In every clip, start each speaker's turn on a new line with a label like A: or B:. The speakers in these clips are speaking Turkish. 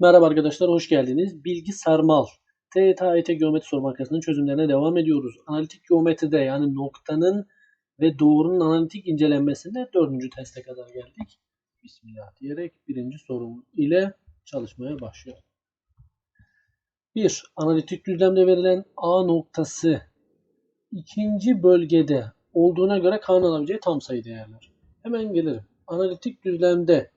A: Merhaba arkadaşlar, hoş geldiniz. Bilgi sarmal. TYT AYT geometri soru bankasının çözümlerine devam ediyoruz. Analitik geometride yani noktanın ve doğrunun analitik incelenmesinde dördüncü teste kadar geldik. Bismillah diyerek birinci sorum ile çalışmaya başlayalım. 1. Analitik düzlemde verilen A noktası ikinci bölgede olduğuna göre K'nın alabileceği tam sayı değerler. Hemen gelirim. Analitik düzlemde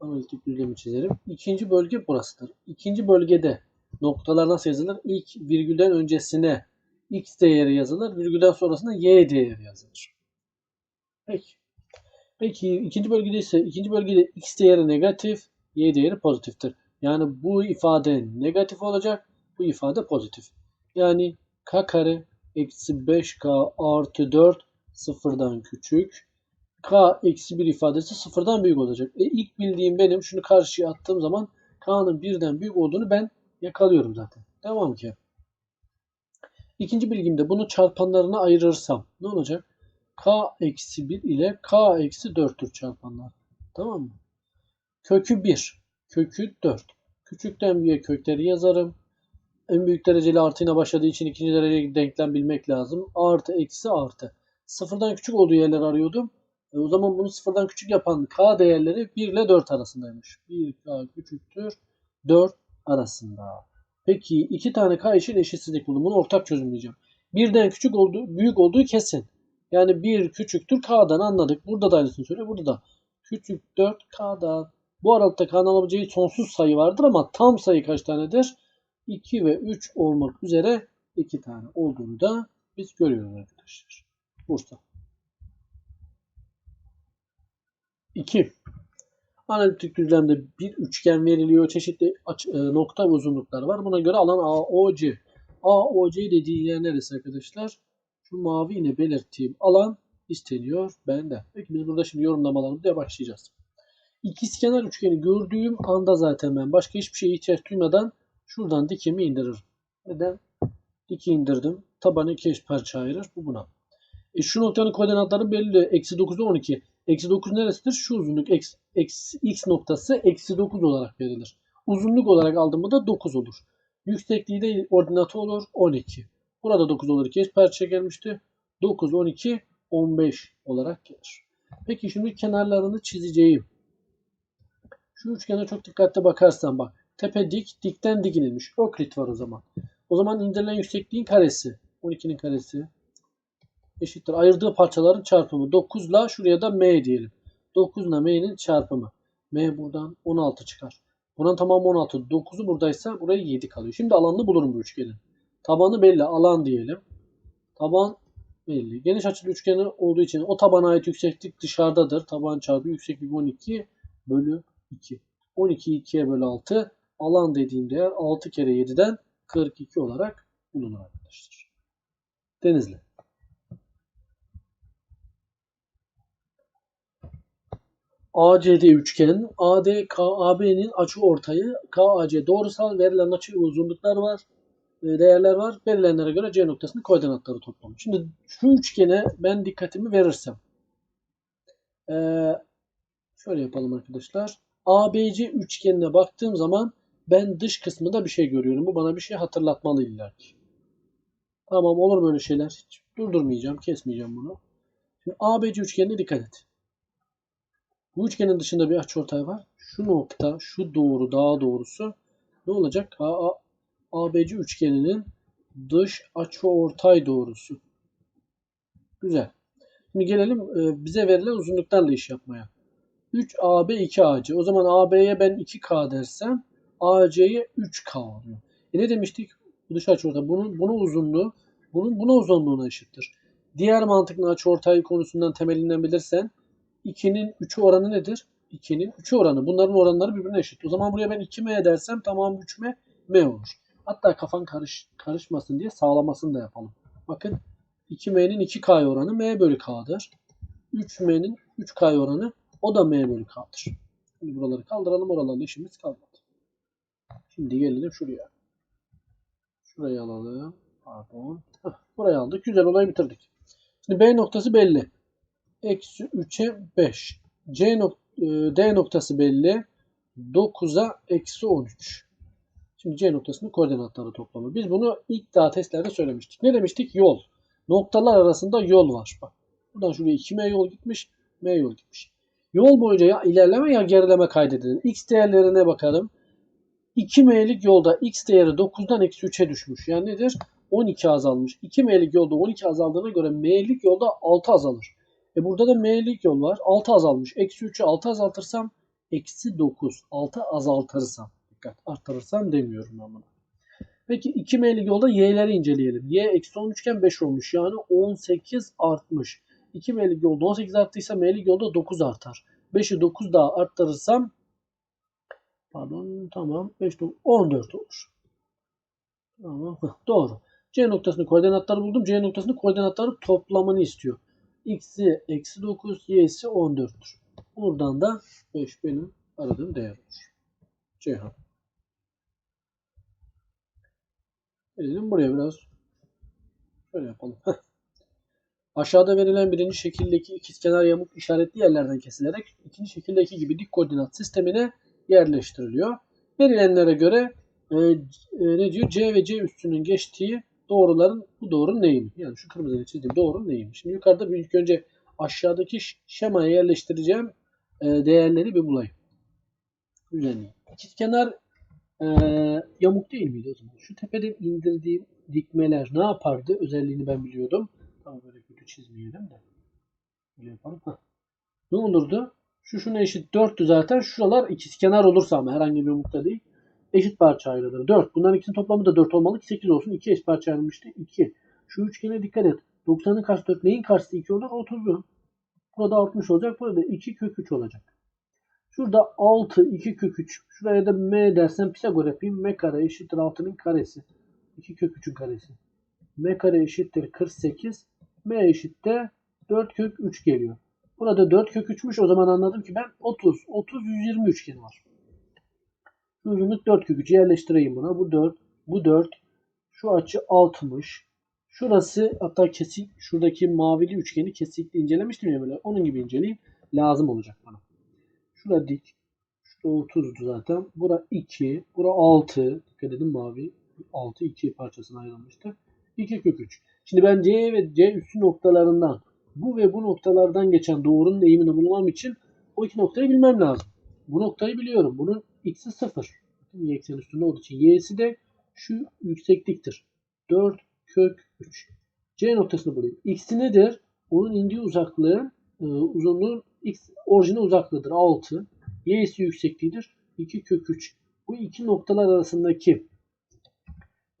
A: analitik düzlemi çizelim. İkinci bölge burasıdır. İkinci bölgede noktalar nasıl yazılır? İlk virgülden öncesine x değeri yazılır. Virgülden sonrasında y değeri yazılır. Peki. Peki ikinci bölgede ise ikinci bölgede x değeri negatif, y değeri pozitiftir. Yani bu ifade negatif olacak, bu ifade pozitif. Yani k kare eksi 5k artı 4 sıfırdan küçük k eksi 1 ifadesi sıfırdan büyük olacak. E ilk bildiğim benim şunu karşıya attığım zaman k'nın birden büyük olduğunu ben yakalıyorum zaten. Devam ki. İkinci bilgimde bunu çarpanlarına ayırırsam ne olacak? k eksi 1 ile k eksi 4'tür çarpanlar. Tamam mı? Kökü 1, kökü 4. Küçükten büyüğe kökleri yazarım. En büyük dereceli artıyla başladığı için ikinci dereceli denklem bilmek lazım. Artı, eksi, artı. Sıfırdan küçük olduğu yerleri arıyordum. E o zaman bunu sıfırdan küçük yapan k değerleri 1 ile 4 arasındaymış. 1k küçüktür 4 arasında. Peki iki tane k için eşitsizlik buldum. Bunu ortak çözümleyeceğim. Birden küçük olduğu, büyük olduğu kesin. Yani 1 küçüktür k'dan anladık. Burada da aynısını söylüyor. Burada da küçük 4 k'dan. Bu aralıkta k'nın alabileceği sonsuz sayı vardır ama tam sayı kaç tanedir? 2 ve 3 olmak üzere 2 tane olduğunu da biz görüyoruz arkadaşlar. Bursa. 2. Analitik düzlemde bir üçgen veriliyor. Çeşitli aç, e, nokta uzunlukları var. Buna göre alan AOC. AOC dediği yer neresi arkadaşlar? Şu mavi ile belirttiğim alan isteniyor bende. Peki biz burada şimdi yorumlamalarımıza başlayacağız. İkizkenar üçgeni gördüğüm anda zaten ben başka hiçbir şeye ihtiyaç duymadan şuradan dikimi indiririm. Neden? Diki indirdim. Tabanı iki eş parça ayırır. Bu buna. E şu noktanın koordinatları belli. Eksi 9'da 12. Eksi 9 neresidir? Şu uzunluk x, x, x noktası eksi 9 olarak verilir. Uzunluk olarak aldığımda da 9 olur. Yüksekliği de ordinatı olur 12. Burada 9 olur. İki eş parça gelmişti. 9, 12, 15 olarak gelir. Peki şimdi kenarlarını çizeceğim. Şu üçgene çok dikkatli bakarsan bak. Tepe dik, dikten dik inilmiş. Öklit var o zaman. O zaman indirilen yüksekliğin karesi. 12'nin karesi eşittir. Ayırdığı parçaların çarpımı. 9 ile şuraya da m diyelim. 9 ile m'nin çarpımı. m buradan 16 çıkar. Bunun tamamı 16. 9'u buradaysa buraya 7 kalıyor. Şimdi alanını bulurum bu üçgenin. Tabanı belli. Alan diyelim. Taban belli. Geniş açılı üçgeni olduğu için o tabana ait yükseklik dışarıdadır. Taban çarpı yükseklik 12 bölü 2. 12 2'ye bölü 6. Alan dediğim değer 6 kere 7'den 42 olarak bulunur arkadaşlar. Denizli. ACD üçgen, AD, KAB'nin açı ortayı, KAC doğrusal verilen açı uzunluklar var, e, değerler var. Verilenlere göre C noktasının koordinatları toplamı. Şimdi şu üçgene ben dikkatimi verirsem, ee, şöyle yapalım arkadaşlar. ABC üçgenine baktığım zaman ben dış kısmında bir şey görüyorum. Bu bana bir şey hatırlatmalı illa ki. Tamam olur böyle şeyler. Hiç durdurmayacağım, kesmeyeceğim bunu. Şimdi ABC üçgenine dikkat et. Bu üçgenin dışında bir açıortay var. Şu nokta, şu doğru, daha doğrusu ne olacak? ABC üçgeninin dış açıortay doğrusu. Güzel. Şimdi gelelim e, bize verilen uzunluklarla iş yapmaya. 3AB 2AC. O zaman AB'ye ben 2K dersem AC'ye 3K oluyor. E ne demiştik? Bu dış açıortay. Bunun, bunun uzunluğu bunun buna uzunluğuna eşittir. Diğer mantıklı açıortay konusundan temelinden bilirsen 2'nin 3'ü oranı nedir? 2'nin 3'ü oranı. Bunların oranları birbirine eşit. O zaman buraya ben 2m dersem tamam 3m m olur. Hatta kafan karış, karışmasın diye sağlamasını da yapalım. Bakın 2m'nin 2k oranı m bölü k'dır. 3m'nin 3k oranı o da m bölü k'dır. Şimdi buraları kaldıralım. Oralarla işimiz kalmadı. Şimdi gelelim şuraya. Şurayı alalım. Pardon. Burayı aldık. Güzel olayı bitirdik. Şimdi B noktası belli eksi 3'e 5. C nok e, D noktası belli. 9'a eksi 13. Şimdi C noktasının koordinatları toplamı. Biz bunu ilk daha testlerde söylemiştik. Ne demiştik? Yol. Noktalar arasında yol var. Bak. Buradan şuraya 2M yol gitmiş. M yol gitmiş. Yol boyunca ya ilerleme ya gerileme kaydedilir. X değerlerine bakalım. 2M'lik yolda X değeri 9'dan eksi 3'e düşmüş. Yani nedir? 12 azalmış. 2M'lik yolda 12 azaldığına göre M'lik yolda 6 azalır. E burada da M'lik yol var. 6 azalmış. Eksi 3'ü 6 azaltırsam eksi 9. 6 azaltırsam. Dikkat arttırırsam demiyorum ben. Peki 2M'lik yolda Y'leri inceleyelim. Y eksi 13 iken 5 olmuş. Yani 18 artmış. 2M'lik yolda 18 arttıysa M'lik yolda 9 artar. 5'i 9 daha arttırırsam pardon tamam 5 14 olur. Tamam doğru. C noktasını koordinatları buldum. C noktasını koordinatları toplamını istiyor. X'i eksi 9, Y'si 14'tür. Buradan da 5 benim aradığım değer olur. Ceyhan. Edelim buraya biraz. Şöyle yapalım. Aşağıda verilen birinci şekildeki ikizkenar yamuk işaretli yerlerden kesilerek ikinci şekildeki gibi dik koordinat sistemine yerleştiriliyor. Verilenlere göre e, e, ne diyor? C ve C üstünün geçtiği doğruların bu doğru neyim? Yani şu kırmızıyla çizdiğim doğru neyim? Şimdi yukarıda bir ilk önce aşağıdaki şemaya yerleştireceğim e, değerleri bir bulayım. Düzenleyeyim. İkizkenar e, yamuk değil miydi o zaman? Şu tepeden indirdiğim dikmeler ne yapardı? Özelliğini ben biliyordum. Tamam böyle kötü çizmeyelim de. Böyle yapalım. Heh. Ne olurdu? Şu şuna eşit 4'tü zaten. Şuralar ikizkenar olursa ama herhangi bir yamukta değil. Eşit parça ayrılır. 4. Bunların ikisinin toplamı da 4 olmalı ki 8 olsun. 2 eşit parça ayrılmıştı. 2. Şu üçgene dikkat et. 90'ın karşısı 4. Neyin karşısı 2 olur? 30'un. Burada 60 olacak. Burada 2 kök 3 olacak. Şurada 6, 2 kök 3. Şuraya da m dersen Pisagor yapayım. m kare eşittir 6'nın karesi. 2 kök 3'ün karesi. m kare eşittir 48. m eşittir 4 kök 3 geliyor. Burada 4 kök 3'müş. O zaman anladım ki ben 30, 30, 120 üçgeni var. Uzunluk 4 kök 3 yerleştireyim buna. Bu 4, bu 4. Şu açı 60. Şurası hatta kesik şuradaki mavili üçgeni kesikli incelemiştim ya böyle. Onun gibi inceleyeyim. Lazım olacak bana. Şurada dik. Şurada 30'du zaten. Bura 2. Bura 6. Dikkat edin mavi. 6 2 parçasına ayrılmıştı. 2 kök 3. Şimdi ben C ve C üstü noktalarından bu ve bu noktalardan geçen doğrunun eğimini bulmam için o iki noktayı bilmem lazım. Bu noktayı biliyorum. Bunun x'i 0. Y eksen üstünde olduğu için y'si de şu yüksekliktir. 4 kök 3. C noktasını bulayım. X'i nedir? Onun indiği uzaklığı e, uzunluğun x orijine uzaklığıdır. 6. Y'si yüksekliğidir. 2 kök 3. Bu iki noktalar arasındaki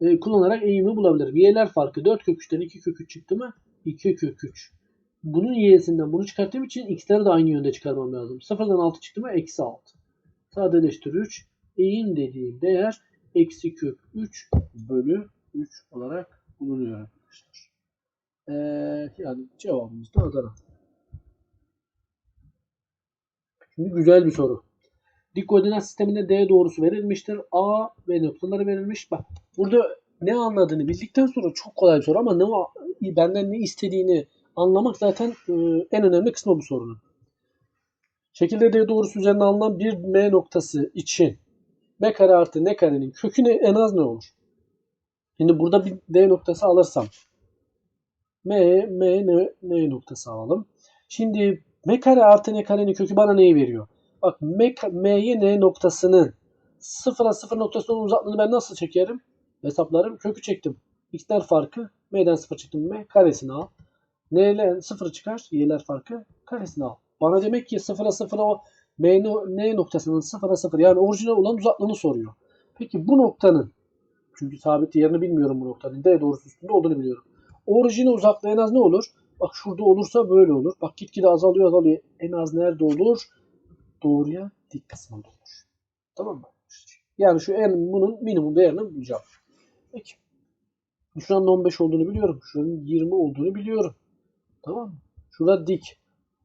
A: e, kullanarak eğimi bulabilirim. Y'ler farkı 4 kök 3'ten 2 kök 3 çıktı mı? 2 kök 3. Bunun y'sinden bunu çıkarttığım için x'leri de aynı yönde çıkarmam lazım. 0'dan 6 çıktı mı? Eksi 6. Sadeleştir 3. Eğim dediğim değer eksi kök 3 bölü 3 olarak bulunuyor arkadaşlar. Ee, yani cevabımız da Adana. Şimdi güzel bir soru. Dik koordinat sisteminde D doğrusu verilmiştir. A ve noktaları verilmiş. Bak burada ne anladığını bildikten sonra çok kolay bir soru ama ne benden ne istediğini anlamak zaten e, en önemli kısmı bu sorunun. Şekilde D doğrusu üzerine alınan bir M noktası için M kare artı N karenin kökü ne, en az ne olur? Şimdi burada bir D noktası alırsam M, M, N, N noktası alalım. Şimdi M kare artı N karenin kökü bana neyi veriyor? Bak M, M'ye N noktasının sıfıra sıfır noktasının uzaklığını ben nasıl çekerim? Hesaplarım. Kökü çektim. X'ler farkı. M'den sıfır çıktım. M karesini al. N'ler sıfır çıkar. Y'ler farkı. Karesini al. Bana demek ki sıfıra sıfıra o M, N noktasının sıfıra sıfır yani orijinal olan uzaklığını soruyor. Peki bu noktanın çünkü sabit yerini bilmiyorum bu noktanın. D doğrusu üstünde olduğunu biliyorum. Orijine uzaklığı en az ne olur? Bak şurada olursa böyle olur. Bak gitgide azalıyor azalıyor. En az nerede olur? Doğruya dik kısmında olur. Tamam mı? Yani şu en bunun minimum değerini bulacağım. Peki. Şuranın 15 olduğunu biliyorum. Şuranın 20 olduğunu biliyorum. Tamam mı? Şurada dik.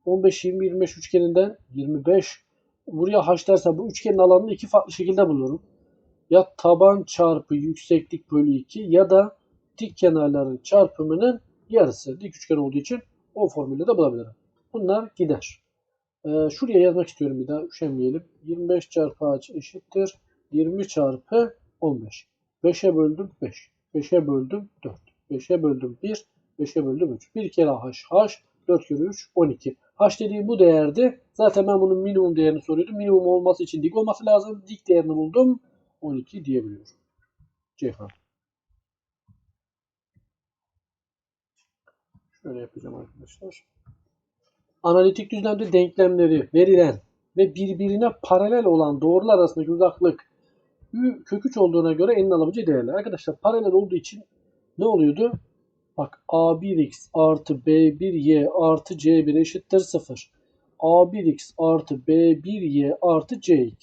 A: 15, 20, 25 üçgeninden 25 buraya h derse bu üçgenin alanını iki farklı şekilde bulurum. Ya taban çarpı yükseklik bölü 2 ya da dik kenarların çarpımının yarısı. Dik üçgen olduğu için o formülü de bulabilirim. Bunlar gider. Ee, şuraya yazmak istiyorum bir daha. Üşenmeyelim. 25 çarpı h eşittir. 20 çarpı 15. 5'e böldüm 5. 5'e böldüm 4. 5'e böldüm 1. 5'e böldüm 3. 1 kere h. h. 4 kere 3. 12. H dediğim bu değerdi. Zaten ben bunun minimum değerini soruyordum. Minimum olması için dik olması lazım. Dik değerini buldum. 12 diyebiliyorum. Ceyhan. Şöyle yapacağım arkadaşlar. Analitik düzlemde denklemleri verilen ve birbirine paralel olan doğrular arasındaki uzaklık kök 3 olduğuna göre en alıcı değerler. Arkadaşlar paralel olduğu için ne oluyordu? Bak a1x artı b1y artı c1 eşittir 0. a1x artı b1y artı c2.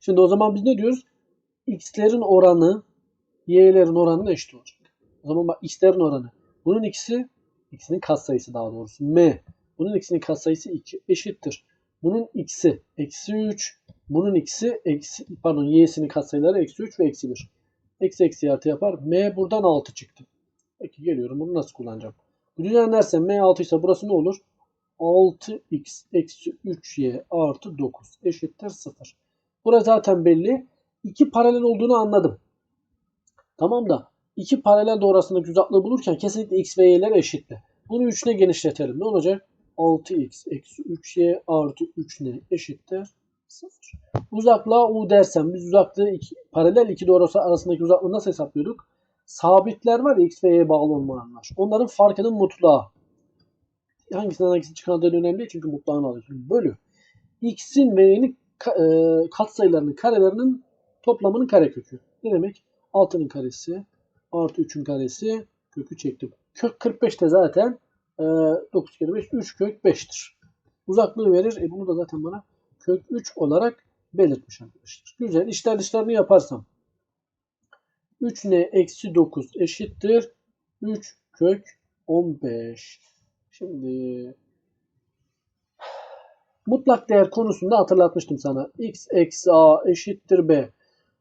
A: Şimdi o zaman biz ne diyoruz? x'lerin oranı y'lerin oranına eşit olacak. O zaman bak x'lerin oranı. Bunun x'i x'inin katsayısı daha doğrusu m. Bunun x'inin katsayısı 2 eşittir. Bunun x'i eksi 3. Bunun x'i eksi pardon y'sinin katsayıları eksi 3 ve eksi 1. Eksi eksi artı yapar. M buradan 6 çıktı. Peki geliyorum. Bunu nasıl kullanacağım? Bu düzenlersem M 6 ise burası ne olur? 6x eksi 3y artı 9 eşittir 0. Burası zaten belli. İki paralel olduğunu anladım. Tamam da iki paralel doğru arasındaki uzaklığı bulurken kesinlikle x ve y'ler eşitti. Bunu 3'üne genişletelim. Ne olacak? 6x eksi 3y artı 3n eşittir 0. Uzaklığa u dersem biz uzaklığı iki, paralel iki doğru arasındaki uzaklığı nasıl hesaplıyorduk? Sabitler var ya x ve y'ye bağlı olmayanlar. Onların farkının mutlağı. Hangisinden hangisi çıkardığı önemli değil çünkü mutlağını alıyorsun. Bölü. x'in ve y'nin e, katsayılarının karelerinin toplamının karekökü. Ne demek? 6'nın karesi artı 3'ün karesi kökü çektim. Kök 45 de zaten e, 9 kere 5 3 kök 5'tir. Uzaklığı verir. E bunu da zaten bana kök 3 olarak belirtmiş arkadaşlar. Güzel. İşler dışlarını yaparsam 3n eksi 9 eşittir 3 kök 15. Şimdi mutlak değer konusunda hatırlatmıştım sana. x eksi a eşittir b.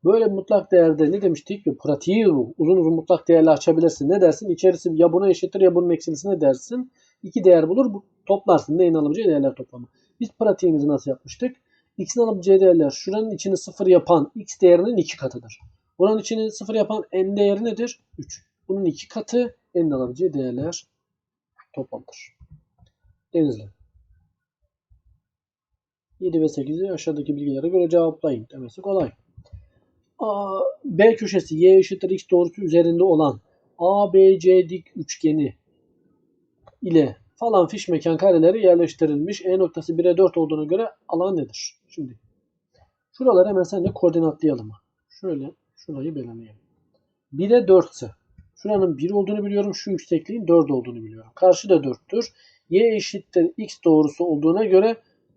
A: Böyle mutlak değerde ne demiştik? Pratiği bu. Uzun uzun mutlak değerle açabilirsin. Ne dersin? İçerisi ya buna eşittir ya bunun eksilisine dersin. İki değer bulur. Bu, toplarsın. Neyin alabileceği değerler toplamı. Biz pratiğimizi nasıl yapmıştık? X'in alabileceği değerler şuranın içini sıfır yapan x değerinin iki katıdır. Buranın içini sıfır yapan n değeri nedir? 3. Bunun iki katı n'in alabileceği değerler toplamdır. Denizli. 7 ve 8'i aşağıdaki bilgilere göre cevaplayın demesi kolay. A, B köşesi y eşittir x doğrusu üzerinde olan ABC dik üçgeni ile falan fiş mekan kareleri yerleştirilmiş. E noktası 1'e 4 olduğuna göre alan nedir? Şimdi şuraları hemen sen de koordinatlayalım. Şöyle şurayı belirleyelim. 1'e 4 ise şuranın 1 olduğunu biliyorum. Şu yüksekliğin 4 olduğunu biliyorum. Karşı da 4'tür. Y eşittir x doğrusu olduğuna göre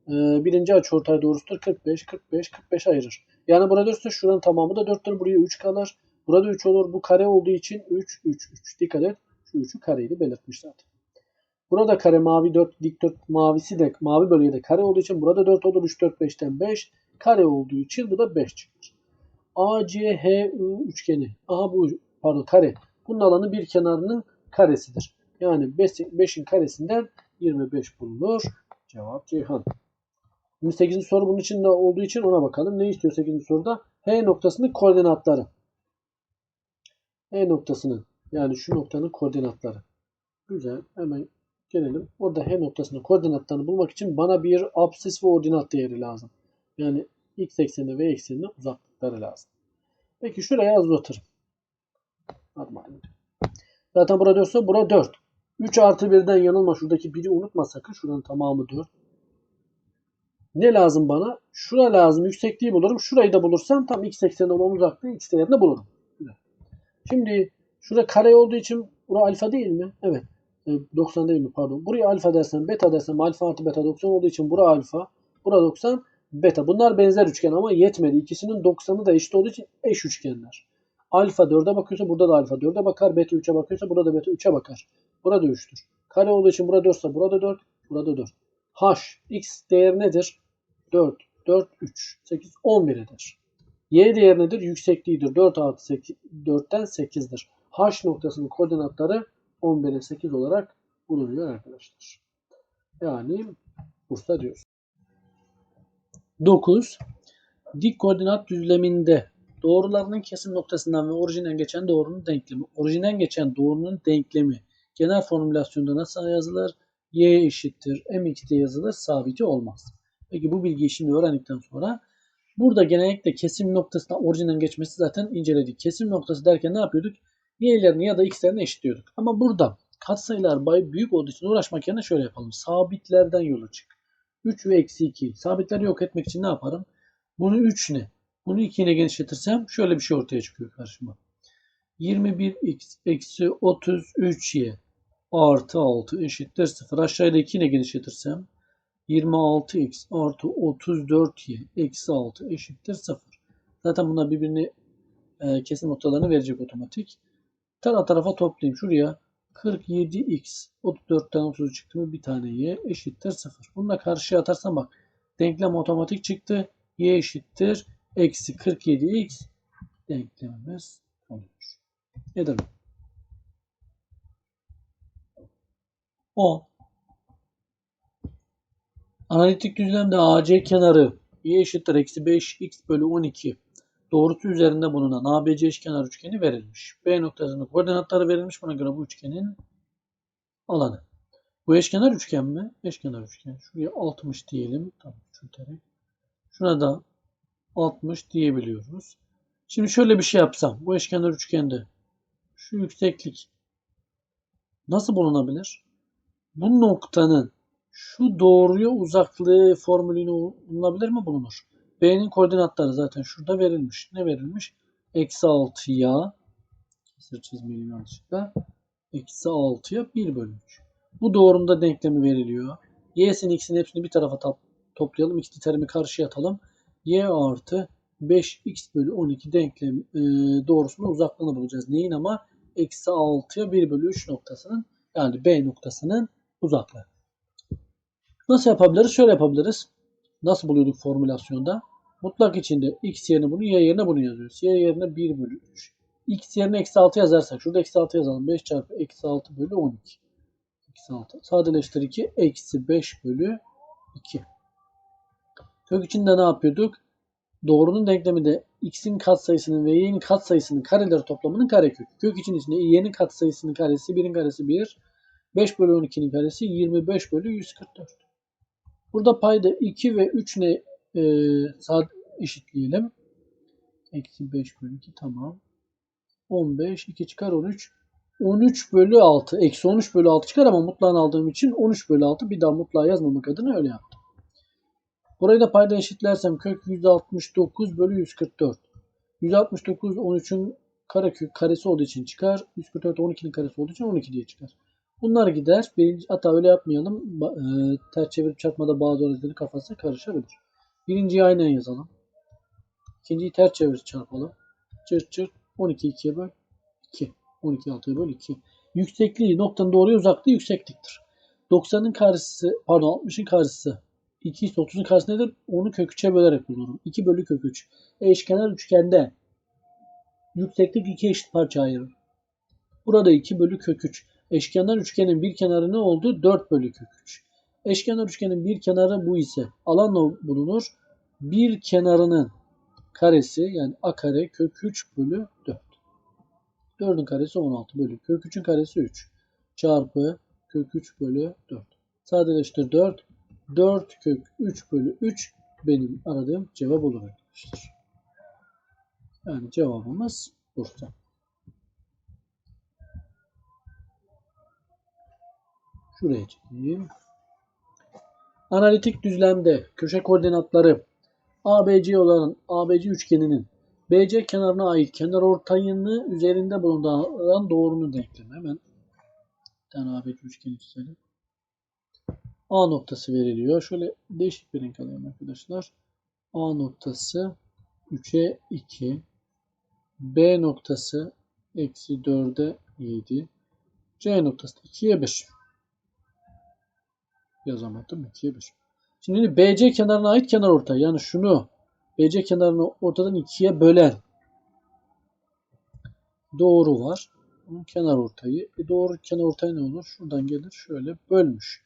A: e, birinci açıortay doğrusudur. 45, 45, 45 ayırır. Yani burada 4 ise şuranın tamamı da 4'tür. Buraya 3 kalır. Burada 3 olur. Bu kare olduğu için 3, 3, 3. Dikkat et. Şu 3'ü kareydi belirtmiş zaten. Burada kare mavi 4, dik 4 mavisi de mavi bölgede kare olduğu için burada 4 olur. 3, 4, 5'ten 5. Kare olduğu için bu da 5 çıkar. ACHU üçgeni. Aha bu pardon kare. Bunun alanı bir kenarının karesidir. Yani 5'in karesinden 25 bulunur. Cevap Ceyhan. 8. soru bunun içinde olduğu için ona bakalım. Ne istiyor 8. soruda? H noktasının koordinatları. H noktasının yani şu noktanın koordinatları. Güzel. Hemen gelelim. Orada H noktasının koordinatlarını bulmak için bana bir absis ve ordinat değeri lazım. Yani x eksenine ve eksenine uzaklıkları lazım. Peki şuraya az uzatırım. Zaten burada 4 ise burada 4. 3 artı 1'den yanılma. Şuradaki 1'i unutma sakın. Şuranın tamamı 4. Ne lazım bana? Şura lazım. Yüksekliği bulurum. Şurayı da bulursam tam x ekseninde olan uzaklığı x değerini bulurum. Şimdi şurada kare olduğu için bura alfa değil mi? Evet. 90 değil mi? Pardon. Buraya alfa dersem beta dersem alfa artı beta 90 olduğu için bura alfa. Bura 90 beta. Bunlar benzer üçgen ama yetmedi. İkisinin 90'ı da eşit olduğu için eş üçgenler. Alfa 4'e bakıyorsa burada da alfa 4'e bakar. Beta 3'e bakıyorsa burada da beta 3'e bakar. Burada 3'tür. Kare olduğu için burada 4 ise burada 4. Burada 4. H, x değeri nedir? 4, 4, 3, 8, 11 eder. Y değeri nedir? Yüksekliğidir. 4 artı 8, 4'ten 8'dir. H noktasının koordinatları 11'e 8 olarak bulunuyor arkadaşlar. Yani Bursa diyoruz. 9. Dik koordinat düzleminde doğrularının kesim noktasından ve orijinden geçen doğrunun denklemi. Orijinden geçen doğrunun denklemi genel formülasyonda nasıl yazılır? Y eşittir mx diye yazılır. Sabiti olmaz. Peki bu bilgiyi şimdi öğrendikten sonra burada genellikle kesim noktasından orijinden geçmesi zaten inceledik. Kesim noktası derken ne yapıyorduk? Y'lerini ya da x'lerini eşitliyorduk. Ama burada katsayılar büyük olduğu için uğraşmak yerine şöyle yapalım. Sabitlerden yola çık. 3 ve eksi 2. Sabitleri yok etmek için ne yaparım? Bunu 3 ne? Bunu 2 ile genişletirsem şöyle bir şey ortaya çıkıyor karşıma. 21x eksi 33y artı 6 eşittir 0. Aşağıda 2 ile genişletirsem 26x artı 34y eksi 6 eşittir 0. Zaten bunlar birbirini e, kesim noktalarını verecek otomatik. Taraf tarafa toplayayım. Şuraya 47x 34'ten 30 çıktı mı bir tane y eşittir 0. Bununla karşıya atarsam bak denklem otomatik çıktı. y eşittir eksi 47x denklemimiz oluyor. Nedir? 10. Analitik düzlemde AC kenarı y eşittir eksi 5x bölü 12 doğrusu üzerinde bulunan ABC eşkenar üçgeni verilmiş. B noktasının koordinatları verilmiş. Buna göre bu üçgenin alanı. Bu eşkenar üçgen mi? Eşkenar üçgen. Şuraya 60 diyelim. Tamam çürüterek. Şuna da 60 diyebiliyoruz. Şimdi şöyle bir şey yapsam. Bu eşkenar üçgende şu yükseklik nasıl bulunabilir? Bu noktanın şu doğruya uzaklığı formülünü bulunabilir mi? Bulunur. B'nin koordinatları zaten şurada verilmiş. Ne verilmiş? Eksi 6'ya kesir çizmeliyim yanlışlıkla. Eksi 6'ya 1 bölü 3. Bu doğrunda denklemi veriliyor. Y'sini x'in hepsini bir tarafa top- toplayalım. İkili terimi karşıya atalım. Y artı 5x bölü 12 denklem e, doğrusunun uzaklığını bulacağız. Neyin ama? Eksi 6'ya 1 bölü 3 noktasının yani B noktasının uzaklığı. Nasıl yapabiliriz? Şöyle yapabiliriz. Nasıl buluyorduk formülasyonda? Mutlak içinde x yerine bunu, y yerine bunu yazıyoruz. Y yerine 1 bölü 3. x yerine eksi 6 yazarsak, şurada eksi 6 yazalım. 5 çarpı eksi 6 bölü 12. Eksi 6. Sadeleştir 2. Eksi 5 bölü 2. Kök içinde ne yapıyorduk? Doğrunun denkleminde x'in katsayısının ve y'nin katsayısının kareleri toplamının karekökü. Kök için içinde y'nin katsayısının karesi 1'in karesi 1. 5 bölü 12'nin karesi 25 bölü 144. Burada payda 2 ve 3 ne e, saat eşitleyelim. Eksi 5 bölü 2 tamam. 15 2 çıkar 13. 13 bölü 6. Eksi 13 bölü 6 çıkar ama mutlağını aldığım için 13 bölü 6 bir daha mutlağı yazmamak adına öyle yaptım. Burayı da payda eşitlersem kök 169 bölü 144. 169 13'ün karekök karesi olduğu için çıkar. 144 12'nin karesi olduğu için 12 diye çıkar. Bunlar gider. Birinci, hatta öyle yapmayalım. E, ters çevirip çarpmada bazı öğrencilerin kafası karışabilir. Birinciyi aynen yazalım. İkinciyi ters çevirip çarpalım. Çırt çırt 12 2'ye böl 2. 12 6'ya böl 2. Yüksekliği noktanın doğruya uzaklığı yüksekliktir. 90'ın karşısı pardon 60'ın karşısı 2 ise 30'un karşısı nedir? Onu kök 3'e bölerek bulurum. 2 bölü kök 3. Eşkenar üçgende yükseklik iki eşit parça ayırır. Burada 2 bölü kök 3. Eşkenar üçgenin bir kenarı ne oldu? 4 bölü kök 3. Eşkenar üçgenin bir kenarı bu ise alanla bulunur. Bir kenarının karesi yani a kare kök 3 bölü 4. 4'ün karesi 16 bölü kök 3'ün karesi 3 çarpı kök 3 bölü 4. Sadeleştir 4. 4 kök 3 bölü 3 benim aradığım cevap olur arkadaşlar. Yani cevabımız Bursa. Şuraya çekeyim. Analitik düzlemde köşe koordinatları ABC olan ABC üçgeninin BC kenarına ait kenar ortayını üzerinde bulunan doğrunun denklemi. Hemen bir tane ABC üçgeni çizelim. A noktası veriliyor. Şöyle değişik bir renk alayım arkadaşlar. A noktası 3'e 2. B noktası eksi 4'e 7. C noktası da 2'ye 1. Yazamadım 2'ye 1. Şimdi BC kenarına ait kenar ortay. Yani şunu BC kenarını ortadan ikiye bölen doğru var. Bunun kenar ortayı. E doğru kenar ortay ne olur? Şuradan gelir şöyle bölmüş.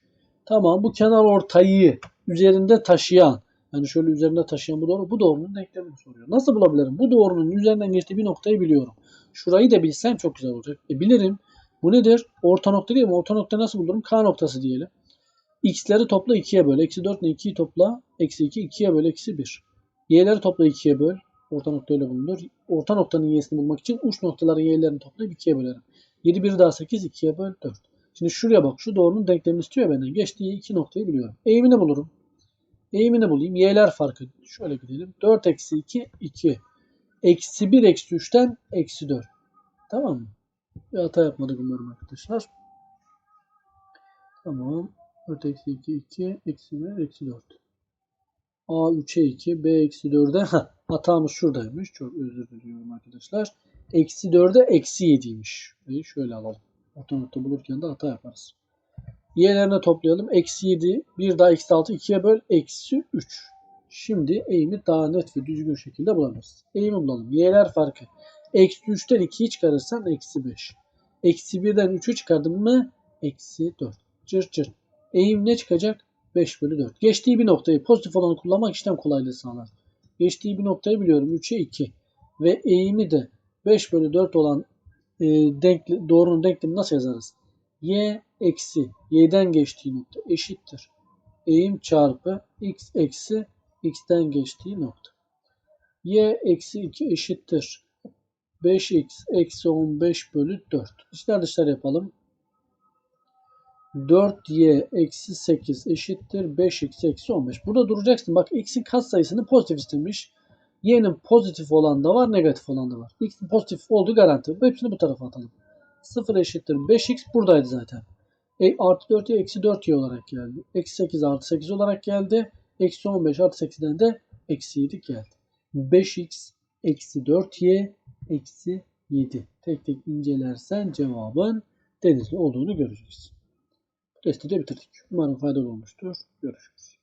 A: Tamam bu kenar ortayı üzerinde taşıyan Yani şöyle üzerinde taşıyan bu doğru. Bu doğrunun denklemini soruyor. Nasıl bulabilirim? Bu doğrunun üzerinden geçtiği bir noktayı biliyorum. Şurayı da bilsem çok güzel olacak. E bilirim. Bu nedir? Orta nokta değil mi? Orta nokta nasıl bulurum? K noktası diyelim. X'leri topla 2'ye böl. Eksi 4 ile 2'yi topla. Eksi 2. 2'ye böl. Eksi 1. Y'leri topla 2'ye böl. Orta nokta öyle bulunur. Orta noktanın y'sini bulmak için uç noktaların y'lerini toplayıp 2'ye bölerim. 7 1 daha 8 2'ye böl 4. Şimdi şuraya bak. Şu doğrunun denklemini istiyor benden. Geçtiği iki noktayı biliyorum. Eğimini bulurum. Eğimini bulayım. Y'ler farkı. Şöyle gidelim. 4 eksi 2 2. Eksi 1 eksi 3'ten eksi 4. Tamam mı? Bir hata yapmadık umarım arkadaşlar. Tamam. 4 eksi 2 2 eksi 1 eksi 4. A 3'e 2 B eksi 4'e ha, hatamız şuradaymış. Çok özür diliyorum arkadaşlar. Eksi 4'e eksi 7'ymiş. Şurayı şöyle alalım. Orta bulurken de hata yaparız. Y'lerine toplayalım. Eksi 7, 1 daha eksi 6, 2'ye böl, eksi 3. Şimdi eğimi daha net ve düzgün şekilde bulabiliriz. Eğimi bulalım. Y'ler farkı. Eksi 3'ten 2'yi çıkarırsan eksi 5. Eksi 1'den 3'ü çıkardım mı? Eksi 4. Cır cır. Eğim ne çıkacak? 5 bölü 4. Geçtiği bir noktayı pozitif olanı kullanmak işlem kolaylığı sağlar. Geçtiği bir noktayı biliyorum. 3'e 2. Ve eğimi de 5 bölü 4 olan e, denkli, doğrunun denklemi nasıl yazarız? Y eksi y'den geçtiği nokta eşittir. Eğim çarpı x eksi x'ten geçtiği nokta. y eksi 2 eşittir. 5x eksi 15 bölü 4. İçler dışlar yapalım. 4y eksi 8 eşittir 5x eksi 15. Burada duracaksın. Bak x'in katsayısını pozitif istemiş. Y'nin pozitif olan da var, negatif olan da var. X'in pozitif olduğu garanti. Hepsini bu tarafa atalım. 0 eşittir 5x buradaydı zaten. E, artı 4y eksi 4y olarak geldi. Eksi 8 artı 8 olarak geldi. Eksi 15 artı 8'den de eksi 7 geldi. 5x eksi 4y eksi 7. Tek tek incelersen cevabın denizli olduğunu göreceğiz. Testi de bitirdik. Umarım faydalı olmuştur. Görüşürüz.